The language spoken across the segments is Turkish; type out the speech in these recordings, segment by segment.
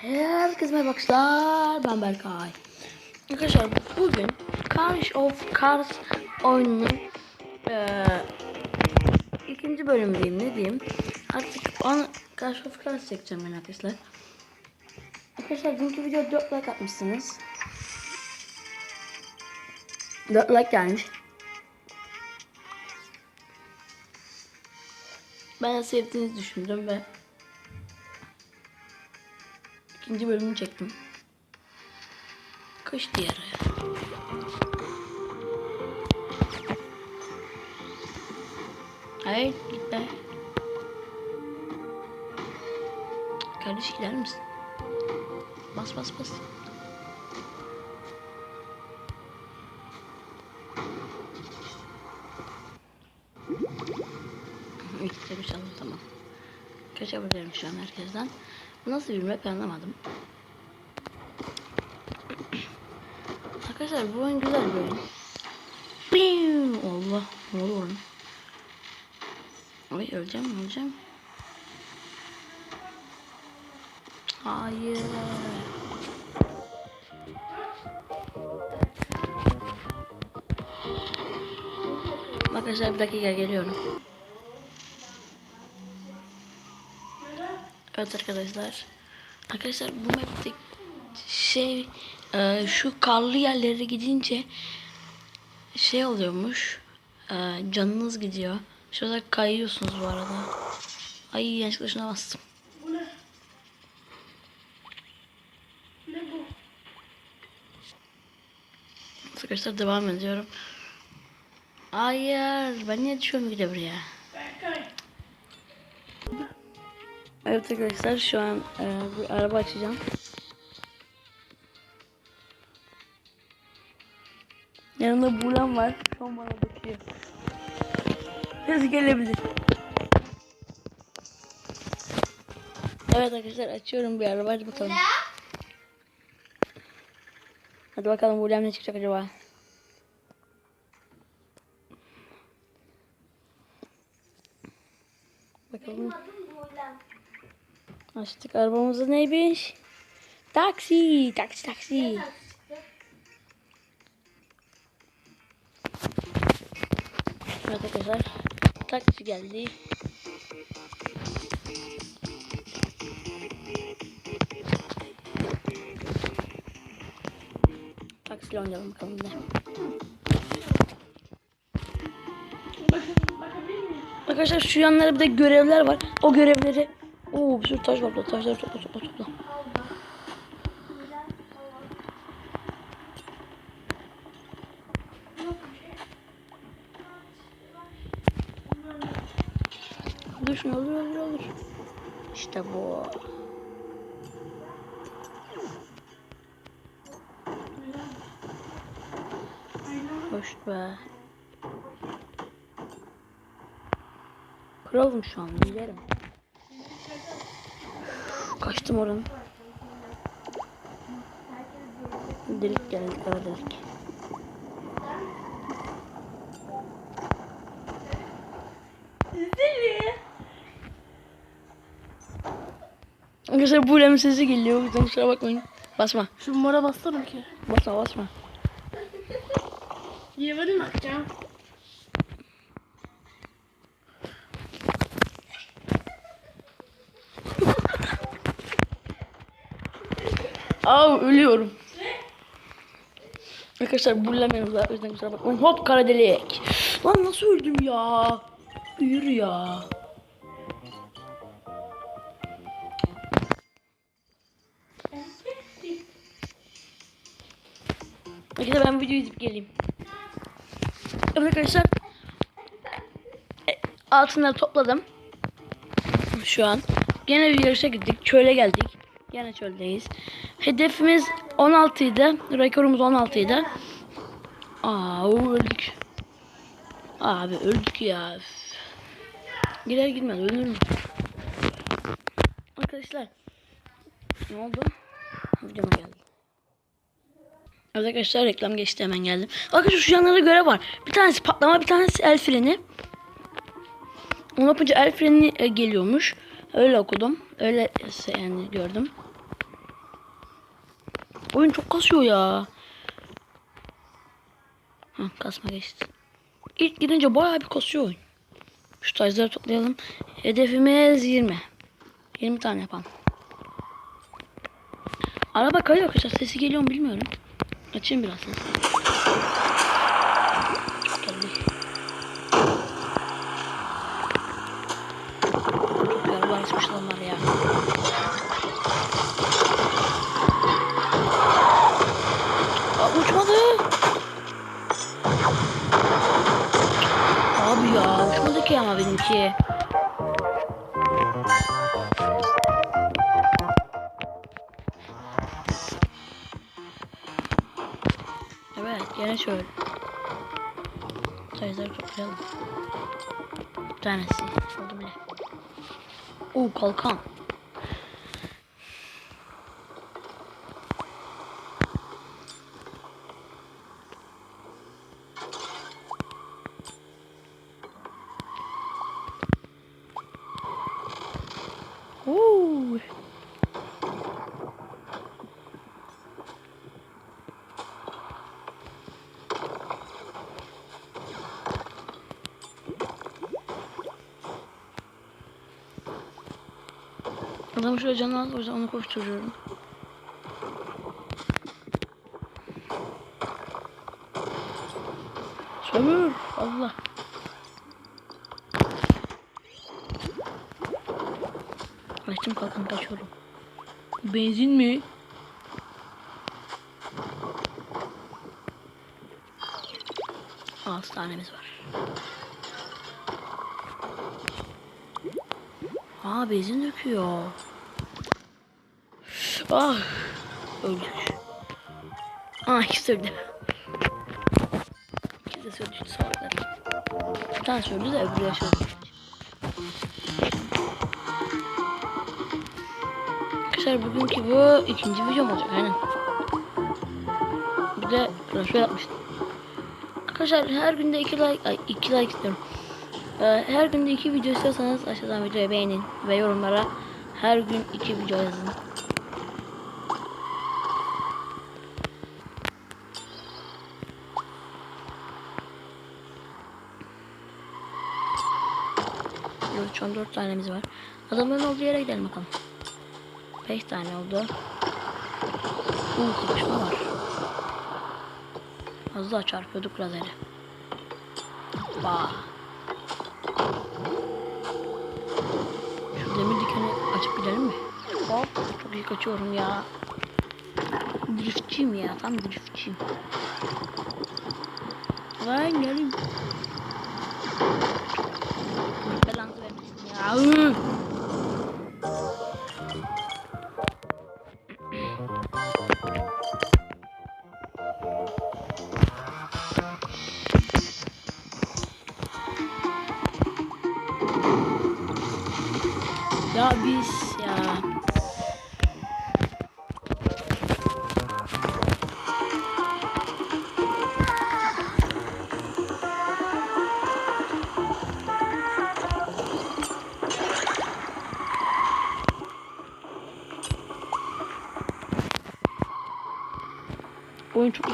Herkese merhaba arkadaşlar. Ben Berkay. Arkadaşlar bugün Clash of Cards oyununun eee ikinci bölümündeyim ne diyeyim. Artık on, Clash of Cards çekeceğim ben arkadaşlar. Arkadaşlar dünkü video 4 like atmışsınız. 4 like gelmiş. Ben sevdiğinizi düşündüm ve ikinci bölümünü çektim. Kış diyarı. Hayır gitme. Kardeş gider misin? Bas bas bas. İlk bir çaldım tamam. Kaçabilirim şu an herkesten. Nasıl bir map anlamadım. Arkadaşlar bu oyun güzel bir oyun. Piu! Allah ne oluyor lan? Ay öleceğim öleceğim. Hayır. Arkadaşlar bir dakika geliyorum. Evet arkadaşlar. Arkadaşlar bu map'te şey e, şu karlı yerlere gidince şey oluyormuş. E, canınız gidiyor. Şurada kayıyorsunuz bu arada. Ay yanlışlıkla şuna bastım. Arkadaşlar devam ediyorum. Hayır ben niye düşüyorum bir buraya? Evet arkadaşlar şu an e, bir araba açacağım. Yanında Bulan var. Şu an bana bakıyor. Ses gelebilir. Evet arkadaşlar açıyorum bir araba hadi bakalım. Hadi bakalım Bulan ne çıkacak acaba? Bakalım. Açtık arabamızda neymiş? Taksi, taksi, taksi. Evet arkadaşlar. Taksi geldi. Taksiyle oynayalım bakalım miyim? Arkadaşlar şu yanlarda bir de görevler var. O görevleri... Oo bir sürü taş var burada. Taşları topla topla topla. Dur şunu olur olur olur. İşte bu. Hoş be. Kralım şu an giderim. Kaçtım oranın. Delik geldi kara delik. Arkadaşlar bu ulemin sesi geliyor. O yüzden kusura bakmayın. Basma. Şu mora bastırım ki. Basma basma. Yemedim akşam? Aa ölüyorum. Arkadaşlar bullamıyorum zaten. O yüzden kusura bakmayın. Hop kara delik. Lan nasıl öldüm ya? Yürü ya. Arkadaşlar ben videoyu izleyip geleyim. Evet arkadaşlar. E, Altınları topladım. Şu an. Gene bir yarışa gittik. Çöle geldik. Gene çöldeyiz. Hedefimiz 16 idi. Rekorumuz 16 idi. Aa öldük. Abi öldük ya. Üf. Gider gitmez ölürüm. Arkadaşlar. Ne oldu? Videoma geldim. Arkadaşlar reklam geçti hemen geldim. Arkadaşlar şu yanlarda görev var. Bir tanesi patlama bir tanesi el freni. Onu yapınca el freni e, geliyormuş. Öyle okudum. Öyle yani gördüm. Oyun çok kasıyor ya. Hah kasma geçti. İlk girince bayağı bir kasıyor oyun. Şu taşları toplayalım. Hedefimiz 20. 20 tane yapalım. Araba kayıyor arkadaşlar. Sesi geliyor mu bilmiyorum. Açayım biraz sesi. Geldi. Çok bir araba açmış adamlar ya. Aa, uçmadı. Abi uçmadı ki ama benimki. Evet gene şöyle. Sayıları toplayalım. Bir tanesi oldu bile. Oo kalkan. Oo. Adam şöyle canı az o yüzden onu koşturuyorum. Sömür Allah. Açtım kalkan kaçıyorum. Benzin mi? Altı tanemiz var. Aa benzin döküyor. Ah. Öldük. Ah ikisi öldü. İkisi de öldü salaklar. Bir tanesi öldü de öbürü yaşadı. Arkadaşlar bugünkü bu ikinci videom olacak aynen. Bir de şöyle yapmıştım. Arkadaşlar her günde iki like, ay iki like istiyorum. Ee, her günde iki video istiyorsanız aşağıdan videoyu beğenin ve yorumlara her gün iki video yazın. Evet, şu an 4 tanemiz var. Adamların olduğu yere gidelim bakalım. 5 tane oldu. Uuu kapışma var. Az daha çarpıyorduk lazeri. Bah. Şu demir dikeni açıp gidelim mi? Hop çok iyi kaçıyorum ya. Driftçiyim ya tam driftçiyim. Lan gelin. Allah Belanızı vermesin ya.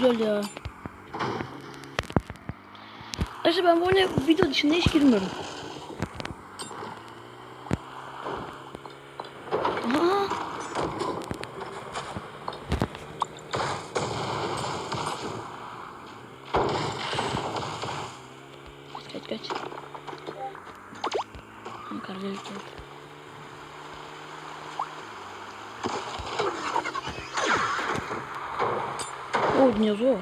Güzel ya. Arkadaşlar ben bu oyuna video dışında hiç girmiyorum. Aa! Kaç kaç kaç. Ankara delik geldi. Dinozor.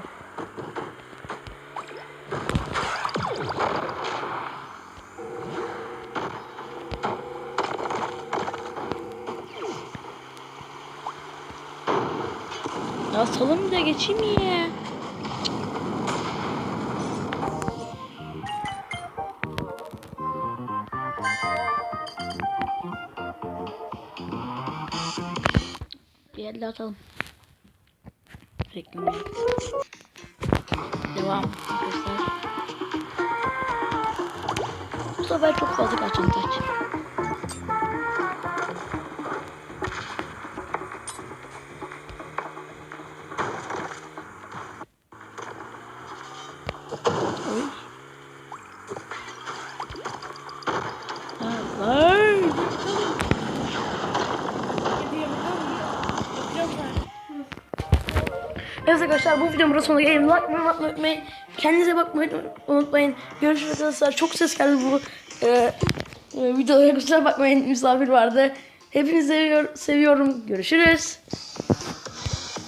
Ya salın da geçeyim ya. Bir elde atalım. Reklam yok. Devam arkadaşlar. Bu sefer çok fazla kaçan taç. Evet arkadaşlar bu videonun burada sonuna gelelim. Like abone unutmayın. Kendinize bakmayı unutmayın. Görüşürüz arkadaşlar. Çok ses geldi bu e, e, videoya. Kusura bakmayın misafir vardı. Hepinizi seviyor, seviyorum. Görüşürüz.